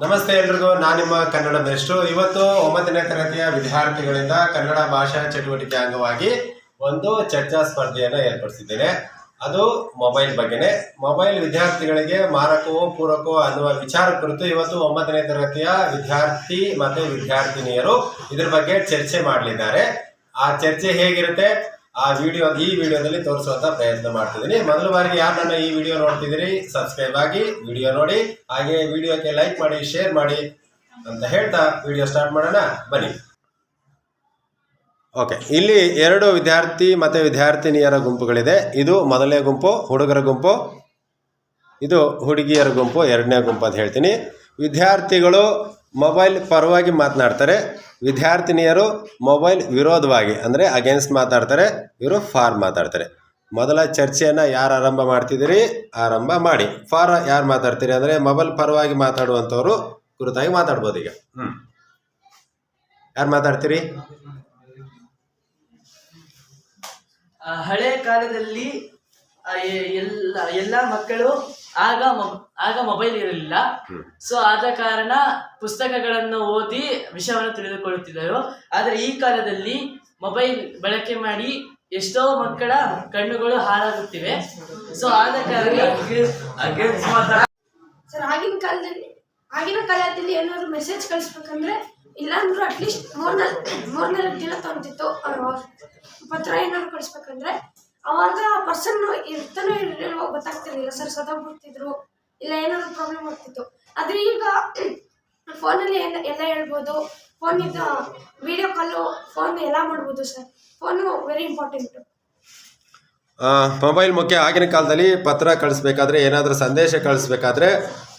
ನಮಸ್ತೆ ಎಲ್ರಿಗೂ, ನಾನು ನಿಮ್ಮ ಕನ್ನಡ ಬೆಸ್ಟು. ಇವತ್ತು ಒಂಬತ್ತನೇ ತರಗತಿಯ ವಿದ್ಯಾರ್ಥಿಗಳಿಂದ ಕನ್ನಡ ಭಾಷಾ ಚಟುವಟಿಕೆ ಅಂಗವಾಗಿ ಒಂದು ಚರ್ಚಾ ಸ್ಪರ್ಧೆಯನ್ನು ಏರ್ಪಡಿಸಿದ್ದೇನೆ. ಅದು ಮೊಬೈಲ್ ಬಗ್ಗೆನೇ. ಮೊಬೈಲ್ ವಿದ್ಯಾರ್ಥಿಗಳಿಗೆ ಮಾರಕವೋ, ಪೂರಕವೋ ಅನ್ನುವ ವಿಚಾರ ಕುರಿತು ಇವತ್ತು ಒಂಬತ್ತನೇ ತರಗತಿಯ ವಿದ್ಯಾರ್ಥಿ ಮತ್ತು ವಿದ್ಯಾರ್ಥಿನಿಯರು ಇದ್ರ ಬಗ್ಗೆ ಚರ್ಚೆ ಮಾಡಲಿದ್ದಾರೆ. ಆ ಚರ್ಚೆ ಹೇಗಿರುತ್ತೆ? ಆ ವಿಡಿಯೋ ಈ ವಿಡಿಯೋದಲ್ಲಿ ತೋರಿಸುವಂತ ಪ್ರಯತ್ನ ಮಾಡ್ತಿದ್ದೀನಿ. ಮೊದಲ ಬಾರಿಗೆ ಯಾರು ನನ್ನ ಈ ವಿಡಿಯೋ ನೋಡ್ತಿದ್ದೀರಿ ಸಬ್ಸ್ಕ್ರೈಬ್ ಆಗಿ ವಿಡಿಯೋ ನೋಡಿ, ಹಾಗೆ ವಿಡಿಯೋಕ್ಕೆ ಲೈಕ್ ಮಾಡಿ ಶೇರ್ ಮಾಡಿ ಅಂತ ಹೇಳ್ತಾ ವಿಡಿಯೋ ಸ್ಟಾರ್ಟ್ ಮಾಡೋಣ. ಬನ್ನಿ. ಓಕೆ ಇಲ್ಲಿ ಎರಡು ವಿದ್ಯಾರ್ಥಿ ಮತ್ತು ವಿದ್ಯಾರ್ಥಿನಿಯರ ಗುಂಪುಗಳಿದೆ. ಇದು ಮೊದಲನೇ ಗುಂಪು, ಹುಡುಗರ ಗುಂಪು. ಇದು ಹುಡುಗಿಯರ ಗುಂಪು, ಎರಡನೇ ಗುಂಪು ಅಂತ ಹೇಳ್ತೀನಿ. ವಿದ್ಯಾರ್ಥಿಗಳು ಮೊಬೈಲ್ ಪರವಾಗಿ ಮಾತನಾಡ್ತಾರೆ. ವಿದ್ಯಾರ್ಥಿನಿಯರು ಮೊಬೈಲ್ ವಿರೋಧವಾಗಿ, ಅಂದರೆ ಅಗೇನ್ಸ್ಟ್ ಮಾತಾಡ್ತಾರೆ, ಇವರು ಫಾರ್ ಮಾತಾಡ್ತಾರೆ. ಮೊದಲ ಚರ್ಚೆಯನ್ನು ಯಾರು ಆರಂಭ ಮಾಡ್ತಿದ್ದೀರಿ? ಆರಂಭ ಮಾಡಿ. ಫಾರ್ ಯಾರು ಮಾತಾಡ್ತೀರಿ ಅಂದರೆ ಮೊಬೈಲ್ ಪರವಾಗಿ ಮಾತಾಡುವಂಥವ್ರು ಕುರಿತಾಗಿ ಮಾತಾಡ್ಬೋದು ಈಗ. ಯಾರು ಮಾತಾಡ್ತೀರಿ? ಹಳೆ ಕಾಲದಲ್ಲಿ ಎಲ್ಲ ಎಲ್ಲ ಮಕ್ಕಳು ಆಗ ಮೊಬ್- ಆಗ ಮೊಬೈಲ್ ಇರಲಿಲ್ಲ. ಸೊ ಆದ ಕಾರಣ ಪುಸ್ತಕಗಳನ್ನು ಓದಿ ವಿಷಯವನ್ನು ತಿಳಿದುಕೊಳ್ಳುತ್ತಿದ್ದರು. ಆದರೆ ಈ ಕಾಲದಲ್ಲಿ ಮೊಬೈಲ್ ಬಳಕೆ ಮಾಡಿ ಎಷ್ಟೋ ಮಕ್ಕಳ ಕಣ್ಣುಗಳು ಹಾಳಾಗುತ್ತಿವೆ. ಸೊ ಆದ ಕಾರಣ ಸರ್ ಆಗಿನ ಕಾಲದಲ್ಲಿ ಆಗಿನ ಕಾಲದಲ್ಲಿ ಏನಾದ್ರು ಮೆಸೇಜ್ ಕಳಿಸ್ಬೇಕಂದ್ರೆ ಇಲ್ಲಾಂದ್ರೂ ಅಟ್ಲೀಸ್ಟ್ ಮೂರ್ನಾಲ್ಕು ಮೂರ್ನಾಲ್ಕು ದಿನ ತೊಗೊಂತಿತ್ತು ಪತ್ರ ಏನಾದ್ರು ಕಳಿಸ್ಬೇಕಂದ್ರೆ ಅವಾಗ ಪರ್ಸನ್ ಇರ್ತಾನೋ ಇರಲಿಲ್ವೋ ಗೊತ್ತಾಗ್ತಿರ್ಲಿಲ್ಲ. ಸರ್ ಸದೋಗ್ಬಿಡ್ತಿದ್ರು ಇಲ್ಲ ಏನಾದ್ರು ಪ್ರಾಬ್ಲಮ್ ಆಗ್ತಿತ್ತು. ಆದ್ರೆ ಈಗ ಫೋನಲ್ಲಿ ಎಲ್ಲ ಎಲ್ಲ ಹೇಳ್ಬೋದು. ಫೋನಿಂದ ವಿಡಿಯೋ ಕಾಲು ಫೋನ್ ಎಲ್ಲ ಮಾಡ್ಬೋದು sir. Phone very important mobile ಮುಖ್ಯ ಆಗಿನ ಕಾಲದಲ್ಲಿ ಪತ್ರ ಕಳಿಸ್ಬೇಕಾದ್ರೆ, ಏನಾದರೂ ಸಂದೇಶ ಕಳಿಸ್ಬೇಕಾದ್ರೆ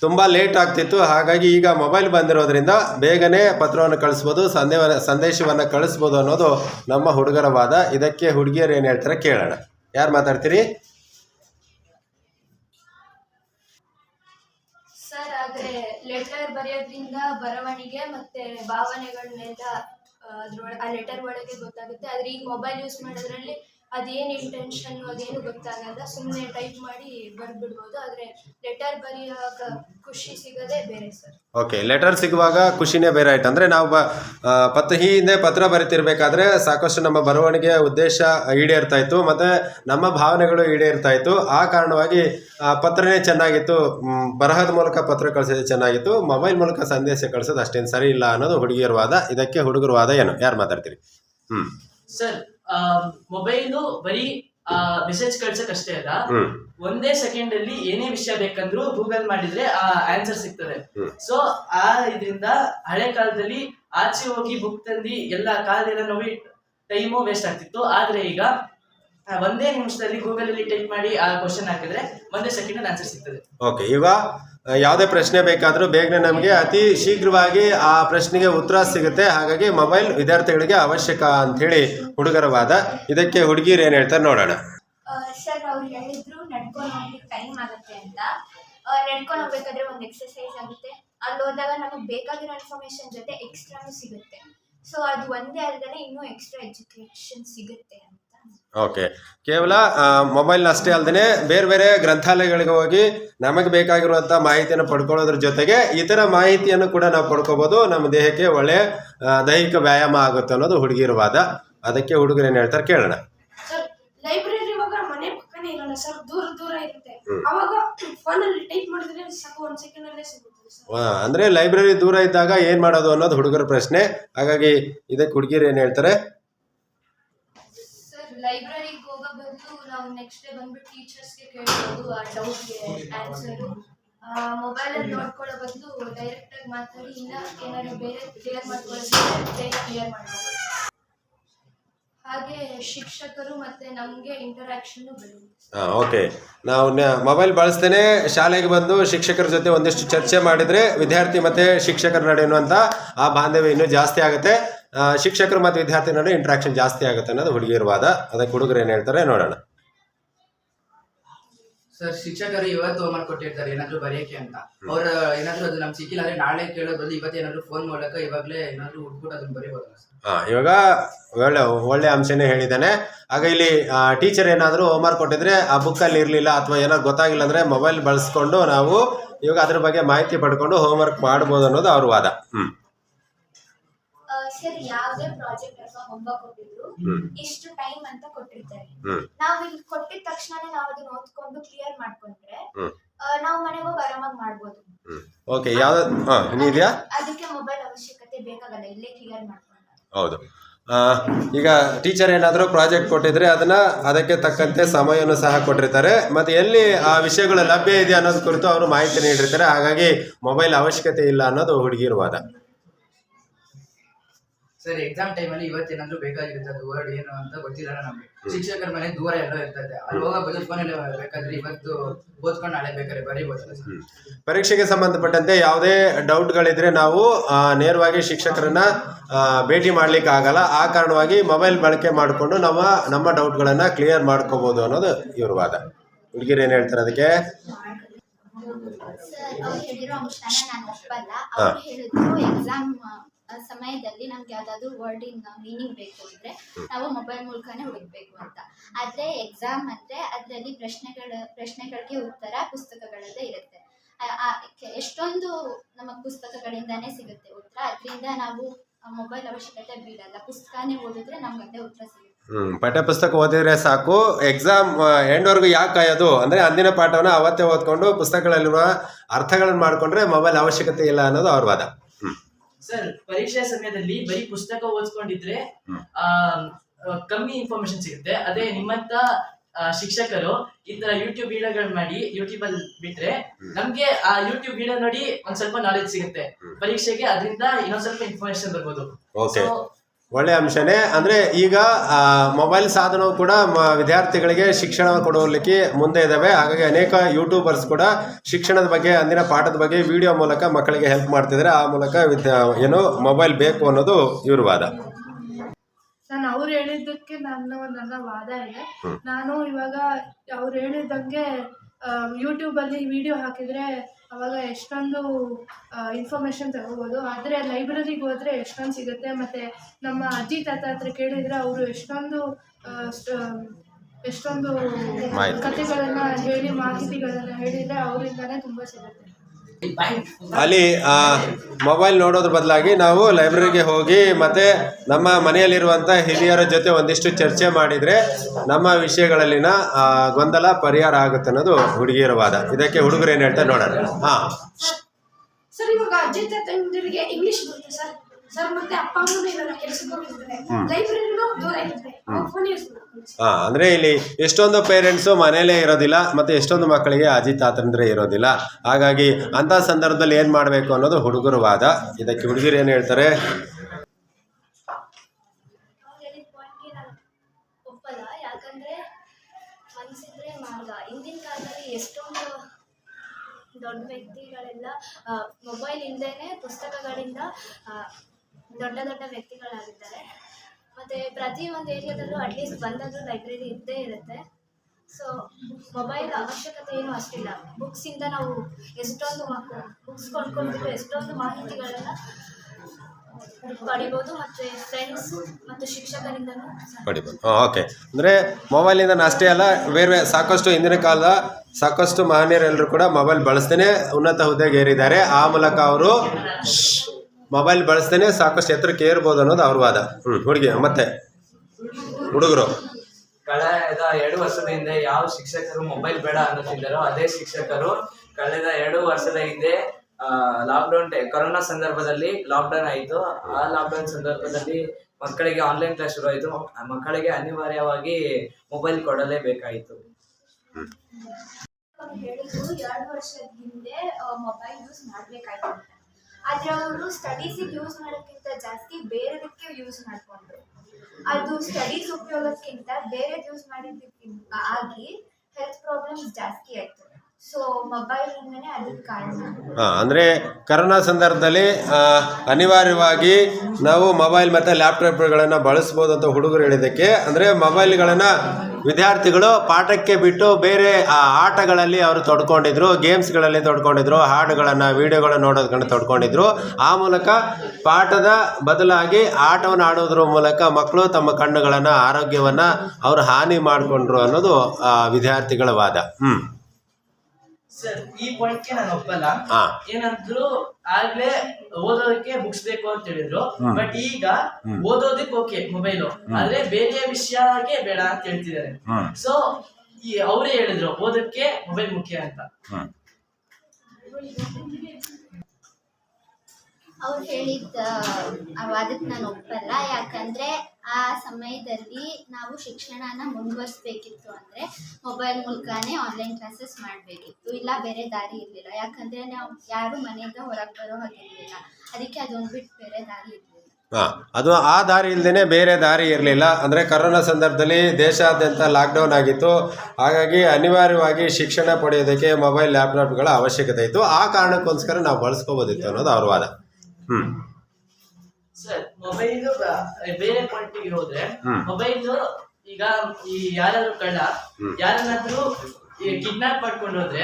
ತುಂಬ ಲೇಟ್ ಆಗ್ತಿತ್ತು. ಹಾಗಾಗಿ ಈಗ ಮೊಬೈಲ್ ಬಂದಿರೋದ್ರಿಂದ ಬೇಗನೆ ಪತ್ರವನ್ನು ಕಳಿಸ್ಬೋದು ಸಂದೇವ ಸಂದೇಶವನ್ನು ಕಳಿಸ್ಬೋದು ಅನ್ನೋದು ನಮ್ಮ ಹುಡುಗರ ವಾದ. ಇದಕ್ಕೆ ಹುಡುಗಿಯರು ಏನು ಹೇಳ್ತಾರೆ ಕೇಳೋಣ. ಯಾರು ಮಾತಾಡ್ತೀರಿ? ಬರೆಯೋದ್ರಿಂದ ಬರವಣಿಗೆ ಮತ್ತೆ ಭಾವನೆಗಳನ್ನೆಲ್ಲ, ಆ ಲೆಟರ್ ಒಳಗೆ ಗೊತ್ತಾಗುತ್ತೆ. ಆದ್ರೆ ಈಗ ಮೊಬೈಲ್ ಯೂಸ್ ಮಾಡೋದ್ರಲ್ಲಿ ಅದೇನು ಇಂಟೆನ್ಷನ್ ಅದೇನು ಗೊತ್ತಾಗಲ್ಲ. ಸುಮ್ಮನೆ ಟೈಪ್ ಮಾಡಿ ಬರ್ಬಿಡ್ಬೋದು ಆದ್ರೆ ಲೆಟರ್ ಬರೆಯುವಾಗ ಖುಷಿ ಸಿಗೋದೇ ಬೇರೆ ಸರ್ ಓಕೆ ಲೆಟರ್ ಸಿಗುವಾಗ ಖುಷಿನೇ ಬೇರೆ ಆಯ್ತು. ಅಂದರೆ ನಾವು ಬ ಪತ್ರ ಈ ಹಿಂದೆ ಪತ್ರ ಬರಿತಿರ್ಬೇಕಾದ್ರೆ ಸಾಕಷ್ಟು ನಮ್ಮ ಬರವಣಿಗೆಯ ಉದ್ದೇಶ ಈಡೇರ್ತಾ ಇತ್ತು. ಮತ್ತು ನಮ್ಮ ಭಾವನೆಗಳು ಈಡೇರ್ತಾ ಇತ್ತು. ಆ ಕಾರಣವಾಗಿ ಪತ್ರನೇ ಚೆನ್ನಾಗಿತ್ತು. ಬರಹದ ಮೂಲಕ ಪತ್ರ ಕಳಿಸೋದು ಚೆನ್ನಾಗಿತ್ತು. ಮೊಬೈಲ್ ಮೂಲಕ ಸಂದೇಶ ಕಳಿಸೋದು ಅಷ್ಟೇನು ಸರಿ ಇಲ್ಲ ಅನ್ನೋದು ಹುಡುಗಿಯರ ವಾದ. ಇದಕ್ಕೆ ಹುಡುಗರ ವಾದ ಏನು? ಯಾರು ಮಾತಾಡ್ತೀರಿ? ಹ್ಞೂ ಸರ್ ಮೊಬೈಲು ಬರೀ ಮೆಸೇಜ್ ಕಳ್ಸಕ್ ಅಷ್ಟೇ ಅಲ್ಲ ಒಂದೇ ಸೆಕೆಂಡ್ ಅಲ್ಲಿ ಏನೇ ವಿಷಯ ಬೇಕಂದ್ರೂ ಗೂಗಲ್ ಮಾಡಿದ್ರೆ ಆ ಆನ್ಸರ್ ಸಿಗ್ತದೆ. ಸೊ ಆ ಇದರಿಂದ ಹಳೆ ಕಾಲದಲ್ಲಿ ಆಚೆ ಹೋಗಿ ಬುಕ್ ತಂದಿ ಎಲ್ಲ ಕಾಲದಿಂದ ನೋವಿ ಟೈಮು ವೇಸ್ಟ್ ಆಗ್ತಿತ್ತು. ಆದ್ರೆ ಈಗ ಒಂದೇ ನಿಮಿಷದಲ್ಲಿ ಗೂಗಲ್ ಅಲ್ಲಿ ಟೈಪ್ ಮಾಡಿ ಆ ಕ್ವಶನ್ ಹಾಕಿದ್ರೆ ಒಂದೇ ಸೆಕೆಂಡ್ ಆನ್ಸರ್ ಸಿಗ್ತದೆ. ಓಕೆ ಈಗ ಯಾವುದೇ ಪ್ರಶ್ನೆ ಬೇಕಾದರೂ ಬೇಗನೆ ನಮಗೆ ಅತಿ ಶೀಘ್ರವಾಗಿ ಆ ಪ್ರಶ್ನೆಗೆ ಉತ್ತರ ಸಿಗುತ್ತೆ. ಹಾಗಾಗಿ ಮೊಬೈಲ್ ವಿದ್ಯಾರ್ಥಿಗಳಿಗೆ ಅವಶ್ಯಕ ಅಂಥೇಳಿ ಹುಡುಗರ ವಾದ ಇದಕ್ಕೆ ಹುಡುಗಿರು ಏನು ಹೇಳ್ತಾರೆ ನೋಡೋಣ. ಟೈಮ್ ಆಗುತ್ತೆ ಅಂತ. ಒಂದು ಆಗುತ್ತೆ. ಅಲ್ಲಿ ನಮಗೆ ಜೊತೆ ಸಿಗುತ್ತೆ. ಸೊ ಅದು ಒಂದೇ ಅಲ್ಲದೆ ಇನ್ನೂ ಎಕ್ಸ್ಟ್ರಾ ಎಜುಕೇಶನ್ ಸಿಗುತ್ತೆ ಅಂತ. ಓಕೆ. ಕೇವಲ ಮೊಬೈಲ್ ಅಷ್ಟೇ ಅಲ್ಲದೆ ಬೇರೆ ಬೇರೆ ಗ್ರಂಥಾಲಯಗಳಿಗೆ ಹೋಗಿ ನಮಗೆ ಬೇಕಾಗಿರುವಂಥ ಮಾಹಿತಿಯನ್ನು ಪಡ್ಕೊಳ್ಳೋದ್ರ ಜೊತೆಗೆ ಇತರ ಮಾಹಿತಿಯನ್ನು ಕೂಡ ನಾವು ಪಡ್ಕೋಬೋದು. ನಮ್ಮ ದೇಹಕ್ಕೆ ಒಳ್ಳೆಯ ದೈಹಿಕ ವ್ಯಾಯಾಮ ಆಗುತ್ತೆ ಅನ್ನೋದು ಹುಡುಗಿರ ವಾದ. ಅದಕ್ಕೆ ಹುಡುಗರು ಏನು ಹೇಳ್ತಾರೆ ಕೇಳೋಣ. ಲೈಬ್ರರಿ ಇವಾಗ ಮನೆ ಪಕ್ಕನೇ ಇರಲ್ಲ ಸರ್ ದೂರ ದೂರ ಇರುತ್ತೆ. ಹ್ಮ್. ಅವಾಗ ಫೋನಲ್ಲಿ ಟೈಪ್ ಮಾಡಿದ್ರೆ ಸಾಕು ಒಂದ್ ಸೆಕೆಂಡ್ ಸಿಗುತ್ತೆ ಸರ್. ಆ, ಅಂದ್ರೆ ಲೈಬ್ರರಿ ದೂರ ಇದ್ದಾಗ ಏನು ಮಾಡೋದು ಅನ್ನೋದು ಹುಡುಗರ ಪ್ರಶ್ನೆ. ಹಾಗಾಗಿ ಇದಕ್ಕೆ ಹುಡುಗಿರು ಏನು ಹೇಳ್ತಾರೆ? ಲೈಬ್ರರಿಗೆ ಹೋಗೋ ಬದಲು ನಾವು ನೆಕ್ಸ್ಟ್ ಡೇ ಬಂದ್ಬಿಟ್ಟು ಟೀಚರ್ಸ್ಗೆ ಕೇಳ್ಬೋದು, ಆ ಡೌಟ್ಗೆ ಆನ್ಸರು ಮೊಬೈಲಲ್ಲಿ ನೋಡ್ಕೊಳ್ಳೋ ಬದಲು ಡೈರೆಕ್ಟಾಗಿ ಮಾತಾಡಿ, ಇಲ್ಲ ಏನಾದ್ರು ಬೇರೆ ಕ್ಲಿಯರ್ ಮಾಡ್ಕೊಳ್ಳೋದು ಬೇಗ ಕ್ಲಿಯರ್ ಮಾಡ್ಬೋದು ಹಾಗೆ ಶಿಕ್ಷಕರು ಮತ್ತೆ ನಮಗೆ ಓಕೆ ನಾವು ಮೊಬೈಲ್ ಬಳಸ್ತೇನೆ ಶಾಲೆಗೆ ಬಂದು ಶಿಕ್ಷಕರ ಜೊತೆ ಒಂದಿಷ್ಟು ಚರ್ಚೆ ಮಾಡಿದ್ರೆ ವಿದ್ಯಾರ್ಥಿ ಮತ್ತೆ ಶಿಕ್ಷಕರ ನಡೆಯುವಂಥ ಆ ಬಾಂಧವ್ಯ ಇನ್ನೂ ಜಾಸ್ತಿ ಆಗುತ್ತೆ. ಶಿಕ್ಷಕರು ಮತ್ತು ವಿದ್ಯಾರ್ಥಿ ನಡುವೆ ಇಂಟ್ರಾಕ್ಷನ್ ಜಾಸ್ತಿ ಆಗುತ್ತೆ ಅನ್ನೋದು ಹುಡುಗಿಯರ ವಾದ. ಅದಕ್ಕೆ ಹುಡುಗರು ಏನು ಹೇಳ್ತಾರೆ ನೋಡೋಣ. ಸರ್ ಶಿಕ್ಷಕರು ಇವತ್ತು ಹೋಮ್ವರ್ಕ್ ಕೊಟ್ಟಿರ್ತಾರೆ ಏನಾದ್ರು ಬರೆಯಕ್ಕೆ ಅಂತ. ಅವ್ರ ಏನಾದ್ರು ಅದು ನಮ್ಗೆ ಸಿಕ್ಕಿಲ್ಲ ಅಂದ್ರೆ ನಾಳೆ ಕೇಳೋದ್ರಲ್ಲಿ ಇವತ್ತು ಏನಾದ್ರು ಫೋನ್ ಮೂಲಕ ಇವಾಗಲೇ ಏನಾದ್ರು ಹುಡ್ಬಿಟ್ಟು ಅದನ್ನ ಬರೀಬೋದು ಹಾ ಹಾಂ ಇವಾಗ ಒಳ್ಳೆ ಒಳ್ಳೆ ಅಂಶನೇ ಹೇಳಿದ್ದಾನೆ. ಆಗ ಇಲ್ಲಿ ಟೀಚರ್ ಏನಾದರೂ ಹೋಮ್ವರ್ಕ್ ಕೊಟ್ಟಿದ್ರೆ ಆ ಬುಕ್ಕಲ್ಲಿ ಇರಲಿಲ್ಲ ಅಥವಾ ಏನಾದ್ರು ಗೊತ್ತಾಗಿಲ್ಲ ಅಂದರೆ ಮೊಬೈಲ್ ಬಳಸ್ಕೊಂಡು ನಾವು ಇವಾಗ ಅದ್ರ ಬಗ್ಗೆ ಮಾಹಿತಿ ಪಡ್ಕೊಂಡು ಹೋಮ್ವರ್ಕ್ ಮಾಡ್ಬೋದು ಅನ್ನೋದು ಅವ್ರ ವಾದ. ಹ್ಮ್. ಸರ್ ಯಾವ್ದೇ ಪ್ರಾಜೆಕ್ಟ್ ಅಥವಾ ಹೋಮ್ವರ್ಕ್ ಕೊಟ್ಟಿದ್ರು. ಇಷ್ಟು ಟೈಮ್ ಅಂತ ಕೊಟ್ಟಿರ್ತಾರೆ. ನಾವು ಇಲ್ಲಿ ಕೊಟ್ಟಿದ ತಕ್ಷಣನೇ ನಾವು ಅದನ್ನ ಓದ್ಕೊಂಡು ಕ್ಲಿಯರ್ ಮಾಡ್ಕೊಂಡ್ರೆ ನಾವು ಮನೆಗೆ ಆರಾಮಾಗಿ ಮಾಡ್ಬೋದು. ಓಕೆ ಯಾವ ಹಾಂ ಇನ್ನಿದೆಯಾ ಅದಕ್ಕೆ ಮೊಬೈಲ್ ಅವಶ್ಯಕತೆ ಬೇಕಾಗಲ್ಲ ಇಲ್ಲೇ ಕ್ಲಿಯರ್ ಮಾಡ್ಕೊಂಡು ಹೌದು. ಈಗ ಟೀಚರ್ ಏನಾದರೂ ಪ್ರಾಜೆಕ್ಟ್ ಕೊಟ್ಟಿದ್ರೆ ಅದನ್ನ ಅದಕ್ಕೆ ತಕ್ಕಂತೆ ಸಮಯವನ್ನು ಸಹ ಕೊಟ್ಟಿರ್ತಾರೆ. ಮತ್ತೆ ಎಲ್ಲಿ ಆ ವಿಷಯಗಳು ಲಭ್ಯ ಇದೆ ಅನ್ನೋದು ಕುರಿತು ಅವರು ಮಾಹಿತಿ ನೀಡಿರ್ತಾರೆ. ಹಾಗಾಗಿ ಮೊಬೈಲ್ ಅವಶ್ಯಕತೆ ಇಲ್ಲ ಅನ್ನೋದು ಹುಡುಗಿರ ವಾದ ಸರ್ ಎಕ್ಸಾಮ್ ಟೈಮಲ್ಲಿ ಇವತ್ತೇನಾದ್ರೂ ಬೇಕಾಗಿರುತ್ತೆ ಅದು ವರ್ಡ್ ಏನು ಅಂತ ಗೊತ್ತಿಲ್ಲ ನಮಗೆ. ಶಿಕ್ಷಕರ ಮನೆ ದೂರ ಎಲ್ಲೋ ಇರ್ತದೆ. ಅಲ್ಲಿ ಹೋಗೋ ಬದಲು ಫೋನಲ್ಲಿ ಬೇಕಾದ್ರೆ ಇವತ್ತು ಓದ್ಕೊಂಡು ನಾಳೆ ಬೇಕಾದ್ರೆ ಬರೀ ಸರ್ ಪರೀಕ್ಷೆಗೆ ಸಂಬಂಧಪಟ್ಟಂತೆ ಯಾವುದೇ ಡೌಟ್ಗಳಿದ್ರೆ ನಾವು ನೇರವಾಗಿ ಶಿಕ್ಷಕರನ್ನ ಭೇಟಿ ಮಾಡ್ಲಿಕ್ಕೆ ಆಗಲ್ಲ. ಆ ಕಾರಣವಾಗಿ ಮೊಬೈಲ್ ಬಳಕೆ ಮಾಡಿಕೊಂಡು ನಮ್ಮ ನಮ್ಮ ಡೌಟ್ಗಳನ್ನು ಕ್ಲಿಯರ್ ಮಾಡ್ಕೋಬಹುದು ಅನ್ನೋದು ಇವ್ರ ವಾದ. ಹುಡುಗಿರು ಏನು ಹೇಳ್ತಾರೆ ಅದಕ್ಕೆ? ಹೇಳಿರೋ ಅಂಶನ ನಾನು ಒಪ್ಪಲ್ಲ. ಹಾ. ಅವ್ರು ಹೇಳಿದ್ರು ಎಕ್ಸಾಮ್ ಸಮಯದಲ್ಲಿ ನಮ್ಗೆ ಯಾವ್ದಾದ್ರು ವರ್ಡಿನ ಮೀನಿಂಗ್ ಬೇಕು ಅಂದ್ರೆ ನಾವು ಮೊಬೈಲ್ ಮೂಲಕನೇ ಹುಡುಕ್ಬೇಕು ಅಂತ. ಆದ್ರೆ ಎಕ್ಸಾಮ್ ಅಂದ್ರೆ ಅದರಲ್ಲಿ ಪ್ರಶ್ನೆಗಳ, ಪ್ರಶ್ನೆಗಳಿಗೆ ಉತ್ತರ ಪುಸ್ತಕಗಳಲ್ಲೇ ಇರುತ್ತೆ. ಎಷ್ಟೊಂದು ನಮಗೆ ಪುಸ್ತಕಗಳಿಂದಾನೇ ಸಿಗುತ್ತೆ ಉತ್ತರ. ಅದರಿಂದ ನಾವು ಮೊಬೈಲ್ ಅವಶ್ಯಕತೆ ಬೀಳಲ್ಲ. ಪುಸ್ತಕನೇ ಓದಿದ್ರೆ ನಮ್ಗೆ ಉತ್ತರ ಸಿಗುತ್ತೆ. ಹ್ಮ್ ಪಠ್ಯಪುಸ್ತಕ ಓದಿದ್ರೆ ಸಾಕು. ಎಕ್ಸಾಮ್ ಎಂಡ್ವರೆಗೂ ಯಾಕೆ ಕಾಯೋದು? ಅಂದ್ರೆ ಅಂದಿನ ಪಾಠವನ್ನ ಅವತ್ತೇ ಓದ್ಕೊಂಡು ಪುಸ್ತಕಗಳಲ್ಲಿರುವ ಅರ್ಥಗಳನ್ನು ಮಾಡ್ಕೊಂಡ್ರೆ ಮೊಬೈಲ್ ಅವಶ್ಯಕತೆ ಇಲ್ಲ ಅನ್ನೋದು ಅವ್ರ ವಾದ. ಸರ್ ಪರೀಕ್ಷೆ ಸಮಯದಲ್ಲಿ ಬರೀ ಪುಸ್ತಕ ಓದ್ಕೊಂಡಿದ್ರೆ ಆ, ಕಮ್ಮಿ ಇನ್ಫಾರ್ಮೇಶನ್ ಸಿಗುತ್ತೆ. ಅದೇ ನಿಮ್ಮಂತ ಶಿಕ್ಷಕರು ಈ ತರ ಯೂಟ್ಯೂಬ್ ವಿಡಿಯೋಗಳು ಮಾಡಿ ಯೂಟ್ಯೂಬ್ ಅಲ್ಲಿ ಬಿಟ್ರೆ ನಮ್ಗೆ ಆ ಯೂಟ್ಯೂಬ್ ವಿಡಿಯೋ ನೋಡಿ ಒಂದ್ ಸ್ವಲ್ಪ ನಾಲೆಜ್ ಸಿಗುತ್ತೆ. ಪರೀಕ್ಷೆಗೆ ಅದರಿಂದ ಇನ್ನೊಂದ್ ಸ್ವಲ್ಪ ಇನ್ಫಾರ್ಮೇಶನ್ ಬರ್ಬೋದು. ಓಕೆ So, ಒಳ್ಳೆ ಅಂಶನೇ. ಅಂದರೆ ಈಗ ಮೊಬೈಲ್ ಸಾಧನವು ಕೂಡ ಮ ವಿದ್ಯಾರ್ಥಿಗಳಿಗೆ ಶಿಕ್ಷಣ ಕೊಡಲಿಕ್ಕೆ ಮುಂದೆ ಇದ್ದಾವೆ ಹಾಗಾಗಿ ಅನೇಕ ಯೂಟ್ಯೂಬರ್ಸ್ ಕೂಡ ಶಿಕ್ಷಣದ ಬಗ್ಗೆ ಅಂದಿನ ಪಾಠದ ಬಗ್ಗೆ ವಿಡಿಯೋ ಮೂಲಕ ಮಕ್ಕಳಿಗೆ ಹೆಲ್ಪ್ ಮಾಡ್ತಿದ್ದಾರೆ. ಆ ಮೂಲಕ ಏನು ಮೊಬೈಲ್ ಬೇಕು ಅನ್ನೋದು ಇವ್ರ ವಾದ. ನಾನು ಅವ್ರು ಹೇಳಿದ್ದಕ್ಕೆ ನನ್ನ ನನ್ನ ವಾದ ಇದೆ. ನಾನು ಇವಾಗ ಅವ್ರು ಹೇಳಿದಂಗೆ ಯೂಟ್ಯೂಬಲ್ಲಿ ವಿಡಿಯೋ ಹಾಕಿದರೆ ಅವಾಗ ಎಷ್ಟೊಂದು ಇನ್ಫಾರ್ಮೇಷನ್ ತಗೋಬೋದು. ಆದರೆ ಲೈಬ್ರರಿಗೆ ಹೋದರೆ ಎಷ್ಟೊಂದು ಸಿಗುತ್ತೆ. ಮತ್ತು ನಮ್ಮ ಅಜ್ಜಿ ತಾತ ಹತ್ರ ಕೇಳಿದರೆ ಅವರು ಎಷ್ಟೊಂದು ಎಷ್ಟೊಂದು. ಕಥೆಗಳನ್ನು ಹೇಳಿ ಮಾಹಿತಿಗಳನ್ನು ಹೇಳಿದರೆ ಅವರಿಂದನೇ ತುಂಬ ಸಿಗುತ್ತೆ. ಅಲ್ಲಿ ಮೊಬೈಲ್ ನೋಡೋದ್ರ ಬದಲಾಗಿ ನಾವು ಲೈಬ್ರರಿಗೆ ಹೋಗಿ ಮತ್ತು ನಮ್ಮ ಮನೆಯಲ್ಲಿರುವಂಥ ಹಿರಿಯರ ಜೊತೆ ಒಂದಿಷ್ಟು ಚರ್ಚೆ ಮಾಡಿದರೆ ನಮ್ಮ ವಿಷಯಗಳಲ್ಲಿನ ಗೊಂದಲ ಪರಿಹಾರ ಆಗುತ್ತೆ ಅನ್ನೋದು ಹುಡುಗಿಯರ ವಾದ. ಇದಕ್ಕೆ ಹುಡುಗರು ಏನು ಹೇಳ್ತಾರೆ ನೋಡೋಣ. ಹಾಂ. ಸರ್, ಇವಾಗ ಅಜ್ಜಿ ತಂದಿರಿಗೆ ಇಂಗ್ಲಿಷ್ ಬರುತ್ತೆ ಸರ್. ಸರ್ ಮತ್ತೆ ಅಪ್ಪ ಅಮ್ಮನೂ ಇವಾಗ ಕೆಲ್ಸಕ್ಕೆ ಹೋಗಿರ್ತಾರೆ ಲೈಬ್ರರಿನೂ ದೂರ ಫೋನ್ ಯೂಸ್ ಮಾಡ್ಕೊಂಡು ಹಾಂ ಅಂದರೆ ಇಲ್ಲಿ ಎಷ್ಟೊಂದು ಪೇರೆಂಟ್ಸು ಮನೆಯಲ್ಲೇ ಇರೋದಿಲ್ಲ ಮತ್ತೆ ಎಷ್ಟೊಂದು ಮಕ್ಕಳಿಗೆ ಅಜ್ಜಿ ತಾತಂದ್ರೆ ಇರೋದಿಲ್ಲ. ಹಾಗಾಗಿ ಅಂಥ ಸಂದರ್ಭದಲ್ಲಿ ಏನು ಮಾಡಬೇಕು ಅನ್ನೋದು ಹುಡುಗರ ವಾದ. ಇದಕ್ಕೆ ಹುಡುಗರು ಏನು ಹೇಳ್ತಾರೆ? ಒಪ್ಪಲ್ಲ. ಯಾಕಂದ್ರೆ ಮನ್ಸಿದ್ರೆ ಮಾರ್ಗ. ಹಿಂದಿನ ಕಾಲದಲ್ಲಿ ಎಷ್ಟೊಂದು ದೊಡ್ಡ ವ್ಯಕ್ತಿಗಳೆಲ್ಲ ಮೊಬೈಲ್ ಇಲ್ಲದೇನೆ ಪುಸ್ತಕಗಳಿಂದ ದೊಡ್ಡ ದೊಡ್ಡ ವ್ಯಕ್ತಿಗಳಾಗಿದ್ದಾರೆ. ಮತ್ತೆ ಪ್ರತಿ ಒಂದು ಏರಿಯಾದಲ್ಲೂ ಅಟ್ಲೀಸ್ಟ್ ಬಂದಾದರೂ ಲೈಬ್ರರಿ ಇದ್ದೇ ಇರುತ್ತೆ. ಸೊ ಮೊಬೈಲ್ ಅವಶ್ಯಕತೆ ಏನು ಅಷ್ಟಿಲ್ಲ. ಬುಕ್ಸಿಂದ ನಾವು ಎಷ್ಟೊಂದು ಬುಕ್ಸ್ ಕೊಂಡ್ಕೊಂಡ್ಬಿಟ್ಟು ಎಷ್ಟೊಂದು ಮಾಹಿತಿಗಳನ್ನ ಪಡಿಬೋದು ಮತ್ತು ಫ್ರೆಂಡ್ಸ್ ಮತ್ತು ಓಕೆ ಅಷ್ಟೇ ಅಲ್ಲ, ಬೇರೆ ಸಾಕಷ್ಟು ಹಿಂದಿನ ಕಾಲದ ಸಾಕಷ್ಟು ಮಹನೀಯರೆಲ್ಲರೂ ಕೂಡ ಮೊಬೈಲ್ ಬಳಸ್ತೇನೆ ಉನ್ನತ ಹುದ್ದೆಗೆ ಏರಿದ್ದಾರೆ ಆ ಮೂಲಕ ಅವರು ಮೊಬೈಲ್ ಬಳಸ್ತೇನೆ ಸಾಕಷ್ಟು ಎತ್ತರಕ್ಕೆ ಏರ್ಬೋದು ಅನ್ನೋದು ಅವ್ರ ವಾದ. ಹ್ಞೂ ಹುಡುಗಿ ಮತ್ತೆ? ಹುಡುಗರು? ಕಳೆದ ಎರಡು ವರ್ಷದ ಹಿಂದೆ ಯಾವ ಶಿಕ್ಷಕರು ಮೊಬೈಲ್ ಬೇಡ ಅನ್ನುತ್ತಿದ್ದಾರೋ ಅದೇ ಶಿಕ್ಷಕರು ಕಳೆದ ಎರಡು ವರ್ಷದ ಹಿಂದೆ ಲಾಕ್ಡೌನ್ ಕೊರೋನಾ ಸಂದರ್ಭದಲ್ಲಿ ಲಾಕ್ಡೌನ್ ಆಯಿತು. ಆ ಲಾಕ್ಡೌನ್ ಸಂದರ್ಭದಲ್ಲಿ ಮಕ್ಕಳಿಗೆ ಆನ್ಲೈನ್ ಕ್ಲಾಸ್ ಶುರು ಆಯಿತು. ಮಕ್ಕಳಿಗೆ ಅನಿವಾರ್ಯವಾಗಿ ಮೊಬೈಲ್ ಕೊಡಲೇಬೇಕಾಯಿತು. ಬೇಕಾಯಿತು ಹೇಳಿದ್ರು ಎರಡು ವರ್ಷದ ಹಿಂದೆ ಮೊಬೈಲ್ ಯೂಸ್ ಮಾಡಬೇಕಾಯ್ತು ಆದರೆ ಅವರು ಸ್ಟಡೀಸಿಗೆ ಯೂಸ್ ಮಾಡೋಕ್ಕಿಂತ ಜಾಸ್ತಿ ಬೇರೆದಕ್ಕೆ ಯೂಸ್ ಮಾಡಿಕೊಂಡ್ರು. ಅದು ಸ್ಟಡೀಸ್ ಉಪಯೋಗಕ್ಕಿಂತ ಬೇರೆ ಯೂಸ್ ಮಾಡಿದ್ದಕ್ಕಿಂತ ಆಗಿ ಹೆಲ್ತ್ ಪ್ರಾಬ್ಲಮ್ಸ್ ಜಾಸ್ತಿ ಆಯಿತು. ಸೊ ಮೊಬೈಲಿಂದನೇ ಅದಕ್ಕೆ ಕಾರಣ. ಅಂದರೆ ಕರೋನಾ ಸಂದರ್ಭದಲ್ಲಿ ಅನಿವಾರ್ಯವಾಗಿ ನಾವು ಮೊಬೈಲ್ ಮತ್ತು ಲ್ಯಾಪ್ಟಾಪ್ಗಳನ್ನು ಬಳಸ್ಬೋದು ಅಂತ ಹುಡುಗರು ಹೇಳಿದ್ದಕ್ಕೆ, ಅಂದರೆ ಮೊಬೈಲ್ಗಳನ್ನು ವಿದ್ಯಾರ್ಥಿಗಳು ಪಾಠಕ್ಕೆ ಬಿಟ್ಟು ಬೇರೆ ಆಟಗಳಲ್ಲಿ ಅವರು ತೊಡ್ಕೊಂಡಿದ್ರು ಗೇಮ್ಸ್ಗಳಲ್ಲಿ ತೊಡ್ಕೊಂಡಿದ್ರು, ಹಾಡುಗಳನ್ನು ವಿಡಿಯೋಗಳನ್ನು ನೋಡೋದನ್ನು ತೊಡ್ಕೊಂಡಿದ್ರು. ಆ ಮೂಲಕ ಪಾಠದ ಬದಲಾಗಿ ಆಟವನ್ನು ಆಡೋದ್ರ ಮೂಲಕ ಮಕ್ಕಳು ತಮ್ಮ ಕಣ್ಣುಗಳನ್ನು, ಆರೋಗ್ಯವನ್ನು ಅವರು ಹಾನಿ ಮಾಡಿಕೊಂಡ್ರು ಅನ್ನೋದು ವಿದ್ಯಾರ್ಥಿಗಳ ವಾದ. ಸರ್ ಈ ಪಾಯಿಂಟ್ಗೆ ನಾನು ಒಪ್ಪಲ್ಲ. ಹಾ. ಏನಂದ್ರು ಆಗ್ಲೇ ಓದೋದಕ್ಕೆ ಬುಕ್ಸ್ ಬೇಕು ಅಂತ ಹೇಳಿದ್ರು. ಹ್ಮ್. ಬಟ್ ಈಗ ಹ್ಮ್. ಓದೋದಕ್ಕೆ ಓಕೆ ಮೊಬೈಲ್ ಆದ್ರೆ ಬೇರೆ ವಿಷಯಕ್ಕೆ ಬೇಡ ಅಂತ ಹೇಳ್ತಿದ್ದಾರೆ. ಹ್ಮ್. ಸೊ ಈ ಅವರೇ ಹೇಳಿದ್ರು ಓದಕ್ಕೆ ಮೊಬೈಲ್ ಮುಖ್ಯ ಅಂತ. ಹ್ಮ್. ಅವ್ರು ಹೇಳಿದ ಅದಕ್ಕೆ ನಾನು ಒಪ್ಪಲ್ಲ. ಯಾಕಂದ್ರೆ ಆ ಸಮಯದಲ್ಲಿ ನಾವು ಶಿಕ್ಷಣನ ಮುಂದುವರಿಸ್ಬೇಕಿತ್ತು ಅಂದ್ರೆ ಮೊಬೈಲ್ ಮೂಲಕನೇ ಆನ್ಲೈನ್ ಕ್ಲಾಸಸ್ ಮಾಡಬೇಕಿತ್ತು. ಇಲ್ಲ ಬೇರೆ ದಾರಿ ಇರಲಿಲ್ಲ. ಯಾಕಂದ್ರೆ ನಾವು ಯಾರು ಮನೆಯಿಂದ ಹೊರಗೆ ಬರೋ ಹಾಗಿರಲಿಲ್ಲ ಅದಕ್ಕೆ ಅದೊಂದು ಬಿಟ್ಟು ಬೇರೆ ದಾರಿ ಇರಲಿಲ್ಲ. ಹಾ, ಅದು ಆ ದಾರಿ ಇಲ್ಲದೇ ಬೇರೆ ದಾರಿ ಇರಲಿಲ್ಲ. ಅಂದರೆ ಕರೋನಾ ಸಂದರ್ಭದಲ್ಲಿ ದೇಶಾದ್ಯಂತ ಲಾಕ್ಡೌನ್ ಆಗಿತ್ತು. ಹಾಗಾಗಿ ಅನಿವಾರ್ಯವಾಗಿ ಶಿಕ್ಷಣ ಪಡೆಯೋದಕ್ಕೆ ಮೊಬೈಲ್ ಲ್ಯಾಪ್ಟಾಪ್ಗಳ ಅವಶ್ಯಕತೆ ಇತ್ತು. ಆ ಕಾರಣಕ್ಕೋಸ್ಕರ ನಾವು ಬಳಸ್ಕೋಬೋದಿತ್ತು ಅನ್ನೋದು ಅವ್ರ ವಾದ. ಸರ್ ಮೊಬೈಲ್ ಬೇರೆ ಪಾಯಿಂಟಿಗೆ ಹೋದ್ರೆ ಮೊಬೈಲ್ ಈಗ ಈ ಯಾರಾದ್ರೂ ಕಳ್ಳ. ಯಾರನ್ನಾದ್ರೂ ಕಿಡ್ನಾಪ್ ಮಾಡ್ಕೊಂಡು ಹೋದ್ರೆ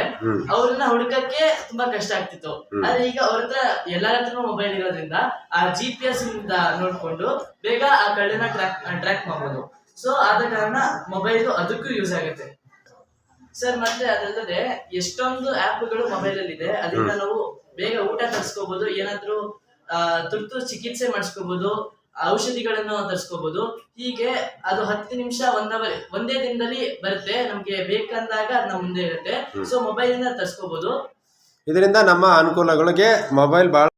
ಅವ್ರನ್ನ ಹುಡುಕಕ್ಕೆ ತುಂಬಾ ಕಷ್ಟ ಆಗ್ತಿತ್ತು. ಆದ್ರೆ ಈಗ ಅವ್ರ ಹತ್ರ ಎಲ್ಲರ ಹತ್ರನೂ ಮೊಬೈಲ್ ಇರೋದ್ರಿಂದ ಆ ಜಿ ಪಿ ಎಸ್ ಇಂದ ನೋಡ್ಕೊಂಡು ಬೇಗ ಆ ಕಳ್ಳನ ಟ್ರ್ಯಾಕ್ ಟ್ರ್ಯಾಕ್ ಮಾಡ್ಬೋದು. ಸೊ ಆದ ಕಾರಣ ಮೊಬೈಲ್ ಅದಕ್ಕೂ ಯೂಸ್ ಆಗುತ್ತೆ. ಸರ್ ಮತ್ತೆ ಅದಲ್ಲದೆ ಎಷ್ಟೊಂದು ಆ್ಯಪ್ಗಳು ಮೊಬೈಲಲ್ಲಿ ಇದೆ ಅದರಿಂದ ನಾವು ಬೇಗ ಊಟ ತರಿಸ್ಕೋಬಹುದು ಏನಾದ್ರೂ ತುರ್ತು ಚಿಕಿತ್ಸೆ ಮಾಡಿಸ್ಕೋಬಹುದು ಔಷಧಿಗಳನ್ನು ತರಿಸ್ಕೋಬಹುದು ಹೀಗೆ ಅದು ಹತ್ತು ನಿಮಿಷ ಒಂದ್ ಅವರ್ ಒಂದೇ ದಿನದಲ್ಲಿ ಬರುತ್ತೆ. ನಮ್ಗೆ ಬೇಕಂದಾಗ ಅದ್ ನಮ್ಮ ಮುಂದೆ ಇರುತ್ತೆ. ಸೊ ಮೊಬೈಲ್ ಇಂದ ತರಿಸ್ಕೋಬಹುದು ಇದರಿಂದ ನಮ್ಮ ಅನುಕೂಲಗಳಿಗೆ ಮೊಬೈಲ್ ಭಾಳ